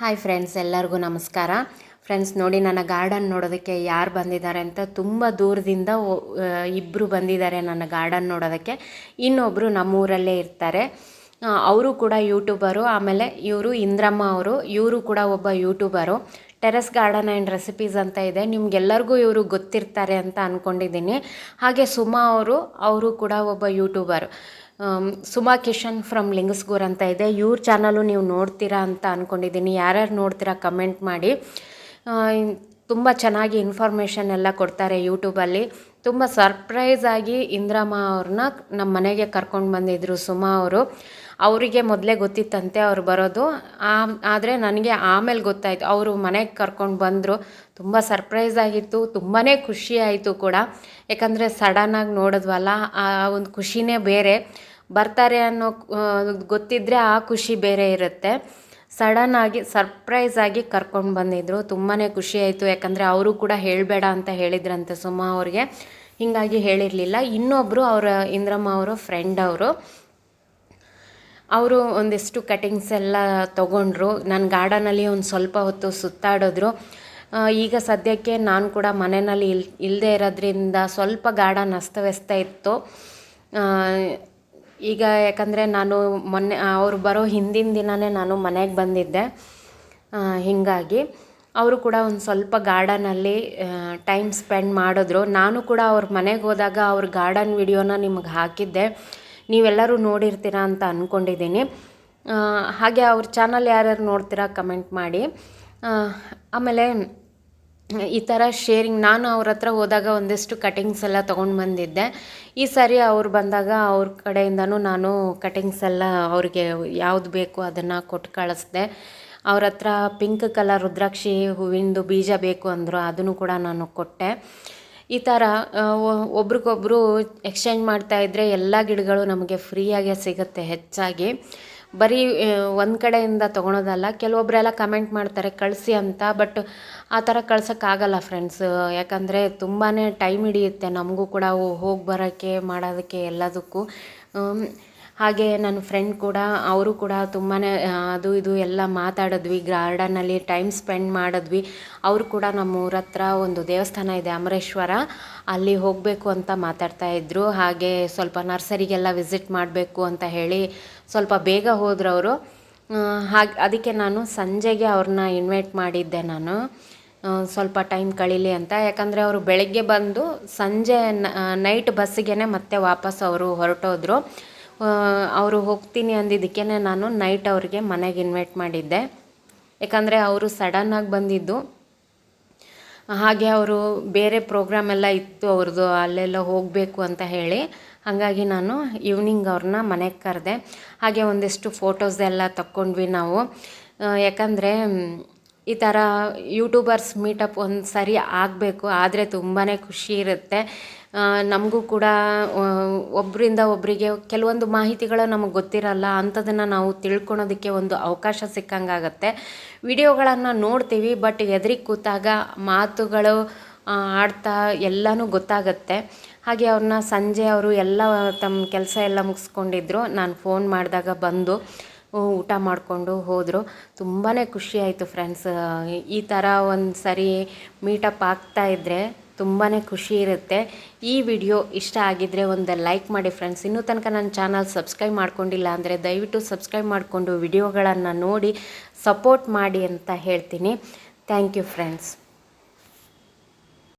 Hi friends ಎಲ್ಲರಿಗೂ ನಮಸ್ಕಾರ. Friends ನೋಡಿ ನನ್ನ ಗಾರ್ಡನ್ ನೋಡೋದಕ್ಕೆ ಯಾರು ಬಂದಿದ್ದಾರೆ ಅಂತ ತುಂಬ ದೂರದಿಂದ ಇಬ್ಬರು ಬಂದಿದ್ದಾರೆ ನನ್ನ ಗಾರ್ಡನ್ ನೋಡೋದಕ್ಕೆ. ಇನ್ನೊಬ್ಬರು ನಮ್ಮೂರಲ್ಲೇ ಇರ್ತಾರೆ. ಅವರು ಕೂಡ ಯೂಟ್ಯೂಬರು ಆಮೇಲೆ ಇವರು ಇಂದ್ರಮ್ಮ ಅವರು, ಇವರು ಕೂಡ ಒಬ್ಬ YouTuber terrace garden and recipes ಅಂತ ಇದೆ. ನಿಮ್ಗೆಲ್ಲರಿಗೂ ಇವರು ಗೊತ್ತಿರ್ತಾರೆ ಅಂತ ಅಂದ್ಕೊಂಡಿದ್ದೀನಿ ಹಾಗೆ ಸುಮಾ ಅವರು ಅವರು ಕೂಡ ಒಬ್ಬ ಯೂಟ್ಯೂಬರು ಸುಮಾ ಕಿಶನ್ ಫ್ರಮ್ ಲಿಂಗಸ್ಗೂರ್ ಅಂತ ಇದೆ. ಇವ್ರ ಚಾನಲು ನೀವು ನೋಡ್ತೀರಾ ಅಂತ ಅಂದ್ಕೊಂಡಿದ್ದೀನಿ ಯಾರ್ಯಾರು ನೋಡ್ತೀರಾ ಕಮೆಂಟ್ ಮಾಡಿ. ತುಂಬ ಚೆನ್ನಾಗಿ ಇನ್ಫಾರ್ಮೇಷನ್ ಎಲ್ಲ ಕೊಡ್ತಾರೆ ಯೂಟ್ಯೂಬಲ್ಲಿ ತುಂಬ ಸರ್ಪ್ರೈಸ್ ಆಗಿ ಇಂದ್ರಮ್ಮ ಅವ್ರನ್ನ ನಮ್ಮ ಮನೆಗೆ ಕರ್ಕೊಂಡು ಬಂದಿದ್ದರು ಸುಮಾ ಅವರು. ಅವರಿಗೆ ಮೊದಲೇ ಗೊತ್ತಿತ್ತಂತೆ ಅವ್ರು ಬರೋದು. ಆದರೆ ನನಗೆ ಆಮೇಲೆ ಗೊತ್ತಾಯಿತು. ಅವರು ಮನೆಗೆ ಕರ್ಕೊಂಡು ಬಂದರು. ತುಂಬ ಸರ್ಪ್ರೈಸ್ ಆಗಿತ್ತು. ತುಂಬಾ ಖುಷಿ ಆಯಿತು ಕೂಡ. ಯಾಕಂದರೆ ಸಡನ್ನಾಗಿ ನೋಡಿದ್ವಲ್ಲ ಆ ಒಂದು ಖುಷಿನೇ ಬೇರೆ. ಬರ್ತಾರೆ ಅನ್ನೋ ಗೊತ್ತಿದ್ದರೆ ಆ ಖುಷಿ ಬೇರೆ ಇರುತ್ತೆ. ಸಡನ್ನಾಗಿ ಸರ್ಪ್ರೈಸ್ ಆಗಿ ಕರ್ಕೊಂಡು ಬಂದಿದ್ದರು ತುಂಬಾ ಖುಷಿ ಆಯಿತು. ಯಾಕಂದರೆ ಅವರು ಕೂಡ ಹೇಳಬೇಡ ಅಂತ ಹೇಳಿದ್ರಂತೆ ಸುಮಾ ಅವ್ರಿಗೆ. ಹೀಗಾಗಿ ಹೇಳಿರಲಿಲ್ಲ. ಇನ್ನೊಬ್ಬರು ಅವರ, ಇಂದ್ರಮ್ಮ ಅವರು ಫ್ರೆಂಡ್ ಅವರು. ಅವರು ಒಂದಿಷ್ಟು ಕಟಿಂಗ್ಸ್ ಎಲ್ಲ ತೊಗೊಂಡ್ರು. ನನ್ನ ಗಾರ್ಡನಲ್ಲಿ ಒಂದು ಸ್ವಲ್ಪ ಹೊತ್ತು ಸುತ್ತಾಡಿದ್ರು. ಈಗ ಸದ್ಯಕ್ಕೆ ನಾನು ಕೂಡ ಮನೆಯಲ್ಲಿ ಇಲ್ ಇಲ್ಲದೆ ಇರೋದ್ರಿಂದ ಸ್ವಲ್ಪ ಗಾರ್ಡನ್ ಅಸ್ತವ್ಯಸ್ತ ಇತ್ತು. ಈಗ ಯಾಕಂದರೆ ನಾನು ಮೊನ್ನೆ ಅವರು ಬರೋ ಹಿಂದಿನ ದಿನವೇ ನಾನು ಮನೆಗೆ ಬಂದಿದ್ದೆ. ಹೀಗಾಗಿ ಅವರು ಕೂಡ ಒಂದು ಸ್ವಲ್ಪ ಗಾರ್ಡನಲ್ಲಿ ಟೈಮ್ ಸ್ಪೆಂಡ್ ಮಾಡಿದ್ರು. ನಾನು ಕೂಡ ಅವ್ರ ಮನೆಗೆ ಹೋದಾಗ ಅವ್ರ ಗಾರ್ಡನ್ ವಿಡಿಯೋನ ನಿಮಗೆ ಹಾಕಿದ್ದೆ. ನೀವೆಲ್ಲರೂ ನೋಡಿರ್ತೀರಾ ಅಂತ ಅಂದ್ಕೊಂಡಿದ್ದೀನಿ ಹಾಗೆ ಅವ್ರ ಚಾನಲ್ ಯಾರ್ಯಾರು ನೋಡ್ತೀರಾ ಕಮೆಂಟ್ ಮಾಡಿ. ಆಮೇಲೆ ಈ ಥರ ಶೇರಿಂಗ್ ನಾನು ಅವ್ರ ಹತ್ರ ಹೋದಾಗ ಒಂದಿಷ್ಟು ಕಟಿಂಗ್ಸ್ ಎಲ್ಲ ತೊಗೊಂಡು ಬಂದಿದ್ದೆ. ಈ ಸಾರಿ ಅವ್ರು ಬಂದಾಗ ಅವ್ರ ಕಡೆಯಿಂದನೂ ನಾನು ಕಟಿಂಗ್ಸ್ ಎಲ್ಲ ಅವ್ರಿಗೆ ಯಾವುದು ಬೇಕು ಅದನ್ನು ಕೊಟ್ಟು ಕಳಿಸ್ದೆ. ಅವ್ರ ಹತ್ರ ಪಿಂಕ್ ಕಲರ್ ರುದ್ರಾಕ್ಷಿ ಹೂವಿಂದು ಬೀಜ ಬೇಕು ಅಂದರು, ಅದನ್ನು ಕೂಡ ನಾನು ಕೊಟ್ಟೆ. ಈ ಥರ ಒಬ್ರಿಗೊಬ್ರು ಎಕ್ಸ್ಚೇಂಜ್ ಮಾಡ್ತಾಯಿದ್ರೆ ಎಲ್ಲ ಗಿಡಗಳು ನಮಗೆ ಫ್ರೀಯಾಗೆ ಸಿಗುತ್ತೆ ಹೆಚ್ಚಾಗಿ. ಬರೀ ಒಂದು ಕಡೆಯಿಂದ ತೊಗೊಳೋದಲ್ಲ. ಕೆಲವೊಬ್ಬರೆಲ್ಲ ಕಮೆಂಟ್ ಮಾಡ್ತಾರೆ, ಕಳಿಸಿ ಅಂತ. ಬಟ್ ಆ ಥರ ಕಳ್ಸೋಕ್ಕಾಗಲ್ಲ ಫ್ರೆಂಡ್ಸ್ ಯಾಕಂದರೆ ತುಂಬಾ ಟೈಮ್ ಹಿಡಿಯುತ್ತೆ ನಮಗೂ ಕೂಡ ಹೋಗಿ ಬರೋಕ್ಕೆ ಮಾಡೋದಕ್ಕೆ ಎಲ್ಲದಕ್ಕೂ. ಹಾಗೆ ನನ್ನ ಫ್ರೆಂಡ್ ಕೂಡ, ಅವರು ಕೂಡ ತುಂಬಾ ಅದು ಇದು ಎಲ್ಲ ಮಾತಾಡಿದ್ವಿ ಗಾರ್ಡನಲ್ಲಿ ಟೈಮ್ ಸ್ಪೆಂಡ್ ಮಾಡಿದ್ವಿ. ಅವರು ಕೂಡ ನಮ್ಮ ಊರ ಹತ್ರ ಒಂದು ದೇವಸ್ಥಾನ ಇದೆ, ಅಮರೇಶ್ವರ. ಅಲ್ಲಿ ಹೋಗಬೇಕು ಅಂತ ಮಾತಾಡ್ತಾ ಇದ್ದರು ಹಾಗೆ ಸ್ವಲ್ಪ ನರ್ಸರಿಗೆಲ್ಲ ವಿಸಿಟ್ ಮಾಡಬೇಕು ಅಂತ ಹೇಳಿ ಸ್ವಲ್ಪ ಬೇಗ ಹೋದ್ರು ಅವರು. ಹಾಗೆ, ಅದಕ್ಕೆ ನಾನು ಸಂಜೆಗೆ ಅವ್ರನ್ನ ಇನ್ವೈಟ್ ಮಾಡಿದ್ದೆ ನಾನು. ಸ್ವಲ್ಪ ಟೈಮ್ ಕಳೀಲಿ ಅಂತ. ಯಾಕಂದರೆ ಅವರು ಬೆಳಗ್ಗೆ ಬಂದು ಸಂಜೆ ನೈಟ್ ಬಸ್ಸಿಗೆ ಮತ್ತೆ ವಾಪಸ್ ಅವರು ಹೊರಟೋದ್ರು. ಅವರು ಹೋಗ್ತೀನಿ ಅಂದಿದ್ದಕ್ಕೆ ನಾನು ನೈಟ್ ಅವ್ರಿಗೆ ಮನೆಗೆ ಇನ್ವೈಟ್ ಮಾಡಿದ್ದೆ. ಯಾಕಂದರೆ ಅವರು ಸಡನ್ನಾಗಿ ಬಂದಿದ್ದು. ಹಾಗೆ ಅವರು ಬೇರೆ ಪ್ರೋಗ್ರಾಮ್ ಎಲ್ಲ ಇತ್ತು ಅವ್ರದ್ದು ಅಲ್ಲೆಲ್ಲ ಹೋಗಬೇಕು ಅಂತ ಹೇಳಿ ಹಾಗಾಗಿ ನಾನು ಈವ್ನಿಂಗ್ ಅವ್ರನ್ನ ಮನೆಗೆ ಕರೆದೆ. ಹಾಗೆ ಒಂದಿಷ್ಟು ಫೋಟೋಸ್ ಎಲ್ಲ ತಕ್ಕೊಂಡ್ವಿ ನಾವು. ಯಾಕಂದರೆ ಈ ಥರ ಯೂಟ್ಯೂಬರ್ಸ್ ಮೀಟಪ್ ಒಂದು ಸರಿ ಆಗಬೇಕು, ಆದರೆ ತುಂಬಾ ಖುಷಿ ಇರುತ್ತೆ. ನಮಗೂ ಕೂಡ ಒಬ್ಬರಿಂದ ಒಬ್ಬರಿಗೆ ಕೆಲವೊಂದು ಮಾಹಿತಿಗಳು ನಮಗೆ ಗೊತ್ತಿರಲ್ಲ ಅಂಥದನ್ನು ನಾವು ತಿಳ್ಕೊಳೋದಕ್ಕೆ ಒಂದು ಅವಕಾಶ ಸಿಕ್ಕಂಗಾಗತ್ತೆ. ವಿಡಿಯೋಗಳನ್ನು ನೋಡ್ತೀವಿ, ಬಟ್ ಎದುರಿಗೆ ಕೂತಾಗ ಮಾತುಗಳು ಆಡ್ತಾ ಎಲ್ಲನೂ ಗೊತ್ತಾಗತ್ತೆ. ಹಾಗೆ ಅವ್ರನ್ನ ಸಂಜೆ ಅವರು ಎಲ್ಲ ತಮ್ಮ ಕೆಲಸ ಎಲ್ಲ ಮುಗಿಸ್ಕೊಂಡಿದ್ರು, ನಾನು ಫೋನ್ ಮಾಡಿದಾಗ ಬಂದು ಊಟ ಮಾಡಿಕೊಂಡು ಹೋದರು. ತುಂಬಾ ಖುಷಿಯಾಯಿತು ಫ್ರೆಂಡ್ಸ್ ಈ ಥರ ಒಂದು ಸರಿ ಮೀಟಪ್ ಆಗ್ತಾಯಿದ್ರೆ ತುಂಬಾ ಖುಷಿ ಇರುತ್ತೆ. ಈ ವಿಡಿಯೋ ಇಷ್ಟ ಆಗಿದ್ದರೆ ಒಂದು ಲೈಕ್ ಮಾಡಿ ಫ್ರೆಂಡ್ಸ್ ಇನ್ನೂ ತನಕ ನನ್ನ ಚಾನಲ್ ಸಬ್ಸ್ಕ್ರೈಬ್ ಮಾಡ್ಕೊಂಡಿಲ್ಲ ಅಂದರೆ ದಯವಿಟ್ಟು ಸಬ್ಸ್ಕ್ರೈಬ್ ಮಾಡಿಕೊಂಡು ವಿಡಿಯೋಗಳನ್ನು ನೋಡಿ ಸಪೋರ್ಟ್ ಮಾಡಿ ಅಂತ ಹೇಳ್ತೀನಿ. Thank you friends